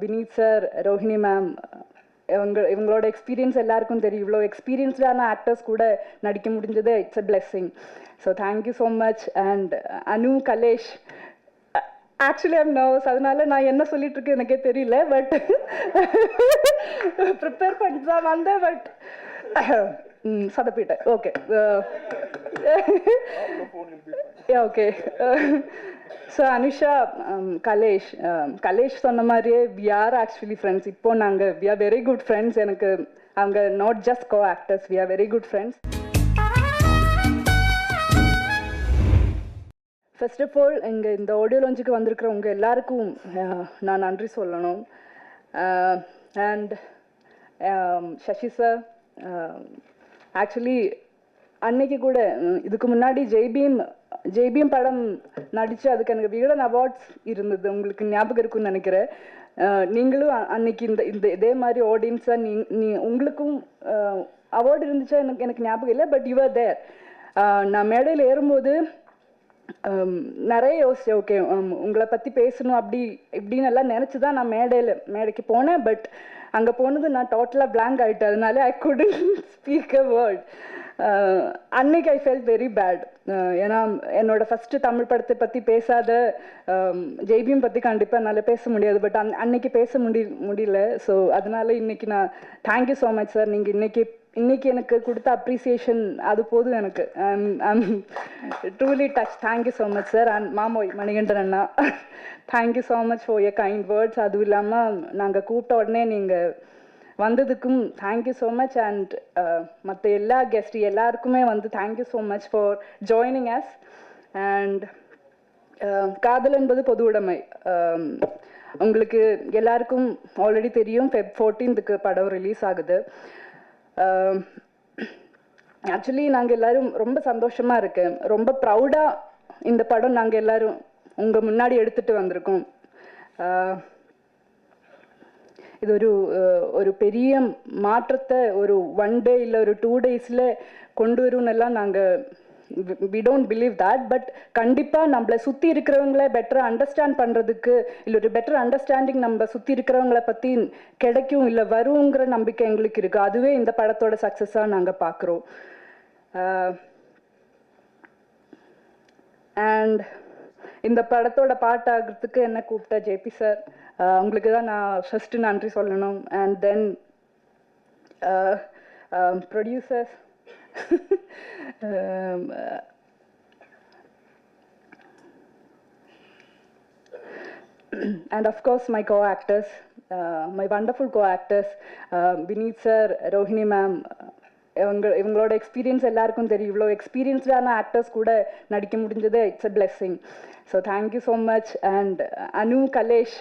Vineeth sir Rohini ma'am இவங்க இவங்களோட experience எல்லாருக்கும் தெரியும். இவ்வளோ எக்ஸ்பீரியன்ஸ்டான ஆக்டர்ஸ் கூட நடிக்க முடிஞ்சது. It's a blessing so thank you so much and Anu Kalesh actually I'm nervous அதனால நான் என்ன சொல்லிட்டு இருக்கேன் எனக்கே தெரியல பட் ப்ரிப்பேர் பண்ணிட்டு தான் வந்தேன் but சதப்பிட்டேன். Okay uh, okay so Anusha Kalesh Kalesh சொன்ன மாதிரியே வி ஆர் ஆக்சுவலி ஃப்ரெண்ட்ஸ் இப்போ நாங்கள் we are very good friends எனக்கு அவங்க not just co actors we are very good friends first of all இங்கே இந்த ஆடியோ லான்ச்சுக்கு வந்திருக்கிறவங்க எல்லாருக்கும் uh, நான் நன்றி சொல்லணும். அண்ட் சசி சார் ஆக்சுவலி அன்னைக்கு கூட இதுக்கு முன்னாடி ஜெய்பீம் ஜெய்பீம் படம் நடித்து அதுக்கு எனக்கு வீடன் அவார்ட்ஸ் இருந்தது. உங்களுக்கு ஞாபகம் இருக்கும்னு நினைக்கிறேன். நீங்களும் அன்னைக்கு இந்த இந்த இதே மாதிரி ஆடியன்ஸாக நீ நீ உங்களுக்கும் அவார்டு இருந்துச்சா எனக்கு எனக்கு ஞாபகம் இல்லை பட் யுவர் தேர் நான் மேடையில் ஏறும்போது நிறைய யோசிச்சேன் ஓகே உங்களை பற்றி பேசணும் அப்படி இப்படின்னு எல்லாம் நினச்சி தான் நான் மேடையில் மேடைக்கு போனேன் பட் அங்கே போனது நான் டோட்டலாக பிளாங்க் ஆகிட்டேன் அதனால I couldn't speak a word அன்னைக்கு ஐ ஃபெல்ட் வெரி பேட் ஏன்னா என்னோட ஃபஸ்ட்டு தமிழ் படத்தை பற்றி பேசாத um, ஜெய்பியும் பற்றி கண்டிப்பாக என்னால் பேச முடியாது. பட் அன் அன்னைக்கு பேச முடி முடியல. ஸோ அதனால இன்னைக்கு நான் தேங்க்யூ ஸோ மச் சார் நீங்கள் இன்னைக்கு இன்னைக்கு எனக்கு கொடுத்த அப்ரிசியேஷன் அது போதும் எனக்கு. I'm truly touch thank you so much sir and மாமோய் மணிகண்டன் அண்ணா thank you so much for a kind words அதுவும் இல்லாமல் நாங்கள் கூப்பிட்ட உடனே நீங்கள் வந்ததுக்கும் thank you so much and மற்ற எல்லா கெஸ்ட் எல்லாருக்குமே வந்து thank you so much for joining us and காதல் என்பது பொது உடைமை. Um, உங்களுக்கு எல்லாருக்கும் ஆல்ரெடி தெரியும் ஃபெப் ஃபோர்டீன்த்துக்கு படம் ரிலீஸ் ஆகுது. Um, ஆக்சுவலி நாங்கள் எல்லாரும் ரொம்ப சந்தோஷமாக இருக்கேன் ரொம்ப ப்ரௌடாக இந்த படம் நாங்கள் எல்லாரும் உங்கள் முன்னாடி எடுத்துகிட்டு வந்திருக்கோம். Uh, இது ஒரு ஒரு பெரிய மாற்றத்தை ஒரு ஒன் டே இல்லை ஒரு டூ டேஸில் கொண்டு வரும்னெல்லாம் நாங்கள் we don't believe that but கண்டிப்பாக நம்மளை சுற்றி இருக்கிறவங்கள பெட்டராக அண்டர்ஸ்டாண்ட் பண்ணுறதுக்கு இல்லை ஒரு பெட்டர் அண்டர்ஸ்டாண்டிங் நம்ம சுற்றி இருக்கிறவங்கள பற்றி கிடைக்கும் இல்லை வருங்கிற நம்பிக்கை எங்களுக்கு இருக்குது அதுவே இந்த படத்தோட சக்ஸஸாக நாங்கள் பார்க்குறோம் அண்ட் இந்த படத்தோட பாட்டாகிறதுக்கு என்ன கூப்பிட்டா ஜேபி சார் உங்களுக்கு தான் நான் ஃபஸ்ட்டு நன்றி சொல்லணும். And then producers and of course my co-actors, uh, my wonderful co-actors, uh, Vineet sir, Rohini ma'am, இவங்க இவங்களோட எக்ஸ்பீரியன்ஸ் எல்லாருக்கும் தெரியும். இவ்வளோ எக்ஸ்பீரியன்ஸ்டான ஆக்டர்ஸ் கூட நடிக்க முடிஞ்சது. It's a blessing so thank you so much and Anu Kalesh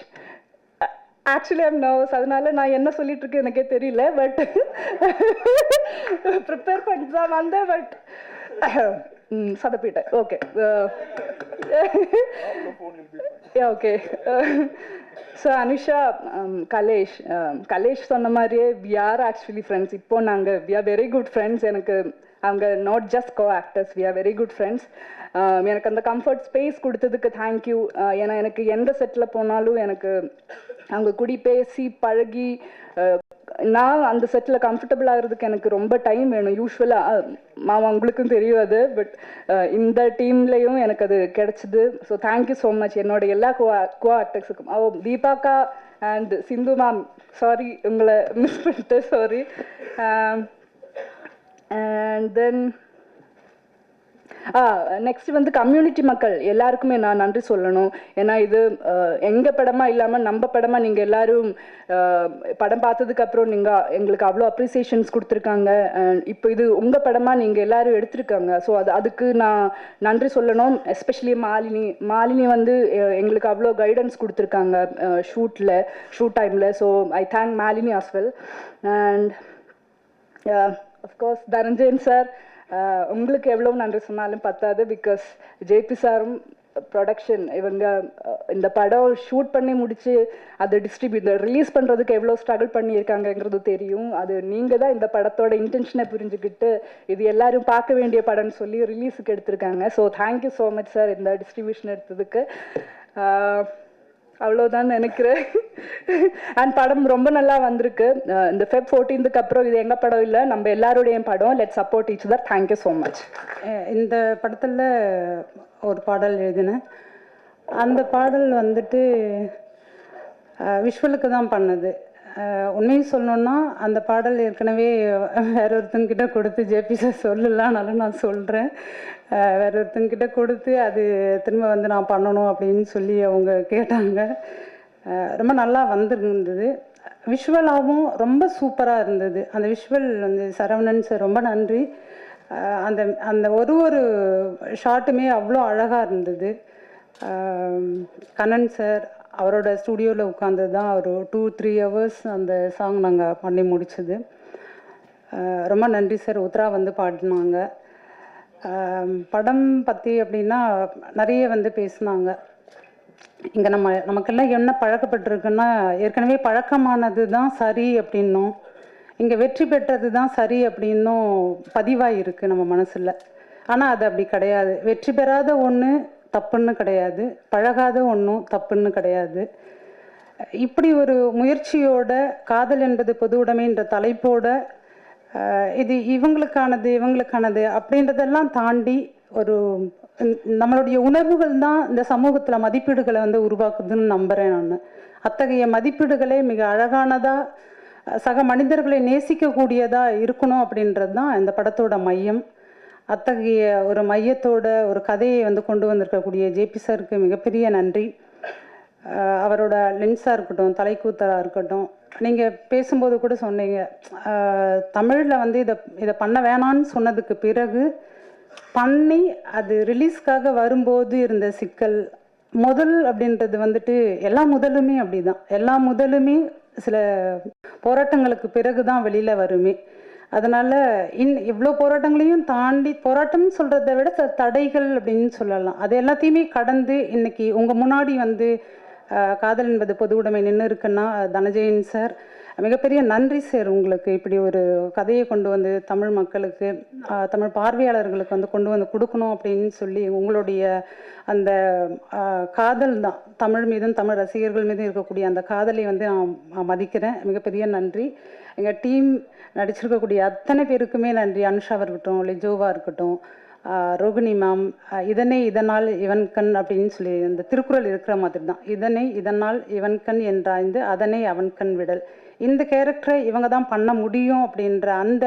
actually I'm nervous அதனால நான் என்ன சொல்லிட்டு இருக்கேன் எனக்கே தெரியல பட் ப்ரிப்பேர் பண்ணிட்டு தான் வந்தேன் but சதப்பிட்டேன் okay okay so Anusha Kalesh Kalesh சொன்ன மாதிரியே வி ஆர் ஆக்சுவலி ஃப்ரெண்ட்ஸ் இப்போ நாங்கள் we are very good friends எனக்கு அவங்க not just co actors we are very good friends எனக்கு அந்த கம்ஃபர்ட் ஸ்பேஸ் கொடுத்ததுக்கு தேங்க்யூ uh, ஏன்னா எனக்கு எந்த செட்டில் போனாலும் எனக்கு அவங்க குடி பேசி பழகி uh, நான் அந்த செட்டில் கம்ஃபர்டபுள் ஆகிறதுக்கு எனக்கு ரொம்ப டைம் வேணும். யூஸ்வலாக uh, மாமா உங்களுக்கும் தெரியும் அது பட் இந்த டீம்லேயும் எனக்கு அது கிடைச்சிது. ஸோ தேங்க்யூ ஸோ மச் என்னோட எல்லா கோ கோ ஆக்டர்ஸுக்கும் ஓ தீபாக்கா அண்ட் சிந்து மேம் சாரி உங்களை மிஸ் பண்ணிட்டு சாரி அண்ட் தென் நெக்ஸ்ட் வந்து கம்யூனிட்டி மக்கள் எல்லாருக்குமே நான் நன்றி சொல்லணும். ஏன்னா இது ah, எங்கள் படமாக படமா நம்ம படமா நீங்கள் எல்லாரும் ah, படம் பார்த்ததுக்கு அப்புறம் நீங்கள் எங்களுக்கு அவ்வளோ அப்ரிசியேஷன்ஸ் கொடுத்துருக்காங்க. இப்போ இது உங்கள் படமா நீங்கள் எல்லாரும் எடுத்திருக்காங்க. ஸோ அது அதுக்கு நான் நன்றி சொல்லணும். எஸ்பெஷலி மாலினி மாலினி வந்து eh, எங்களுக்கு அவ்வளோ கைடன்ஸ் கொடுத்துருக்காங்க ஷூட்டில் ah, ஷூட் டைமில் so I thank Malini as well and of course Dhananjayan sir உங்களுக்கு எவ்வளோ நன்றி சொன்னாலும் பத்தாது பிகாஸ் ஜேபி சாரும் uh, ப்ரொடக்ஷன் இவங்க uh, இந்த படம் ஷூட் பண்ணி முடிச்சு அதை டிஸ்ட்ரிபியூட் ரிலீஸ் பண்ணுறதுக்கு எவ்வளோ ஸ்ட்ரகிள் பண்ணியிருக்காங்கங்கிறது தெரியும். அது நீங்கள் தான் இந்த படத்தோட இன்டென்ஷனை புரிஞ்சுக்கிட்டு இது எல்லாரும் பார்க்க வேண்டிய படம்னு சொல்லி ரிலீஸுக்கு எடுத்திருக்காங்க. So thank you so much sir இந்த டிஸ்ட்ரிபியூஷன் எடுத்ததுக்கு. Uh, அவ்வளோதான் நினைக்கிறேன். அண்ட் படம் ரொம்ப நல்லா வந்திருக்கு. இந்த ஃபெப் ஃபோர்டீன்த்துக்கு அப்புறம் இது எங்கள் படம் இல்லை நம்ம எல்லாருடைய படம். Let support each other thank you so much இந்த படத்தில் ஒரு பாடல் எழுதினேன். அந்த பாடல் வந்துட்டு விஷுவலுக்கு தான் பண்ணது. உண்மையை சொல்லணுன்னா அந்த பாடல் ஏற்கனவே வேற ஒருத்தங்கிட்ட கொடுத்து ஜேபி சார் சொல்லலாம்னாலும் நான் சொல்கிறேன் வேற ஒருத்தங்கிட்ட கொடுத்து அது திரும்ப வந்து நான் பண்ணணும் அப்படின்னு சொல்லி அவங்க கேட்டாங்க. ரொம்ப நல்லா வந்துருந்தது. விஷுவலாகவும் ரொம்ப சூப்பராக இருந்தது. அந்த விஷுவல் வந்து சரவணன் சார் ரொம்ப நன்றி. அந்த அந்த ஒரு ஒரு ஷாட்டுமே அவ்வளோ அழகாக இருந்தது. கண்ணன் சார் அவரோட ஸ்டூடியோவில் உட்காந்து தான் ஒரு டூ த்ரீ ஹவர்ஸ் அந்த சாங் நாங்கள் பண்ணி முடிச்சது. ரொம்ப நன்றி சார் உத்ரா வந்து பாடினாங்க. படம் பற்றி அப்படின்னா நிறைய வந்து பேசினாங்க. இங்கே நம்ம நமக்கெல்லாம் என்ன பழக்கப்பட்டிருக்குன்னா ஏற்கனவே பழக்கமானது தான் சரி அப்படின்னும். இங்கே வெற்றி பெற்றது தான் சரி அப்படின்னும் பதிவாக இருக்குது நம்ம மனசில். ஆனால் அது அப்படி கிடையாது. வெற்றி பெறாத ஒன்று தப்புன்னு கிடையாது. பழகாத ஒன்றும் தப்புன்னு கிடையாது. இப்படி ஒரு முயற்சியோட காதல் என்பது பொது உடைமைன்ற தலைப்போட இது இவங்களுக்கானது இவங்களுக்கானது அப்படின்றதெல்லாம் தாண்டி ஒரு நம்மளுடைய உணர்வுகள் தான் இந்த சமூகத்தில் மதிப்பீடுகளை வந்து உருவாக்குதுன்னு நம்புகிறேன் நான். அத்தகைய மதிப்பீடுகளே மிக அழகானதாக சக மனிதர்களை நேசிக்கக்கூடியதாக இருக்கணும் அப்படின்றது தான் இந்த படத்தோட மையம். அத்தகைய ஒரு மையத்தோட ஒரு கதையை வந்து கொண்டு வந்திருக்கக்கூடிய ஜேபி சாருக்கு மிகப்பெரிய நன்றி. அவரோட லென்ஸாக இருக்கட்டும் தலைக்கூத்தராக இருக்கட்டும் நீங்கள் பேசும்போது கூட சொன்னீங்க தமிழில் வந்து இதை இதை பண்ண வேணான்னு சொன்னதுக்கு பிறகு பண்ணி அது ரிலீஸ்க்காக வரும்போது இருந்த சிக்கல் முதல் அப்படின்றது வந்துட்டு எல்லா முதலுமே அப்படிதான். எல்லா முதலுமே சில போராட்டங்களுக்கு பிறகு தான் வெளியில் வருமே. அதனால் இன் இவ்வளோ போராட்டங்களையும் தாண்டி போராட்டம்னு சொல்கிறத விட சில தடைகள் அப்படின்னு சொல்லலாம். அது எல்லாத்தையுமே கடந்து இன்னைக்கு உங்கள் முன்னாடி வந்து காதல் என்பது பொது உடைமை நின்று இருக்குன்னா தனஜெயன் சார் மிகப்பெரிய நன்றி சார் உங்களுக்கு இப்படி ஒரு கதையை கொண்டு வந்து தமிழ் மக்களுக்கு தமிழ் பார்வையாளர்களுக்கு வந்து கொண்டு வந்து கொடுக்கணும் அப்படின்னு சொல்லி உங்களுடைய அந்த காதல் தான் தமிழ் மீதும் தமிழ் ரசிகர்கள் மீதும் இருக்கக்கூடிய அந்த காதலை வந்து நான் மதிக்கிறேன். மிகப்பெரிய நன்றி. எங்கள் டீம் நடிச்சிருக்கக்கூடிய அத்தனை பேருக்குமே நன்றி. அனுஷாவாக இருக்கட்டும் லிஜோவாக இருக்கட்டும் ரோகிணி மேம் இதனை இதனால் இவன் கண் அப்படின்னு சொல்லி இந்த திருக்குறள் இருக்கிற மாதிரி தான். இதனை இதனால் இவன் கண் என்றாய்ந்து அதனை அவன் கண் விடல். இந்த கேரக்டரை இவங்க தான் பண்ண முடியும் அப்படின்ற அந்த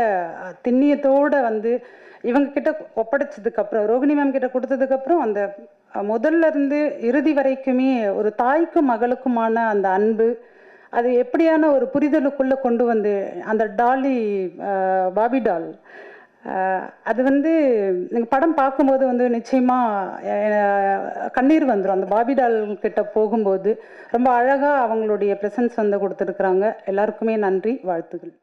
திண்ணியத்தோடு திண்ணியத்தோட வந்து இவங்க கிட்ட ரோகிணி மேம் கிட்ட கொடுத்ததுக்கப்புறம் அந்த முதல்ல இருந்து இறுதி வரைக்குமே ஒரு தாய்க்கும் மகளுக்குமான அந்த அன்பு அது எப்படியான ஒரு புரிதலுக்குள்ளே கொண்டு வந்து அந்த டாலி பாபி டால் அது வந்து நீங்கள் படம் பார்க்கும்போது வந்து நிச்சயமாக கண்ணீர் வந்துடும் அந்த பாபிடால் கிட்ட போகும்போது ரொம்ப அழகாக அவங்களுடைய ப்ரெசன்ஸ் வந்து கொடுத்துருக்குறாங்க. எல்லாருக்குமே நன்றி வாழ்த்துக்கள்.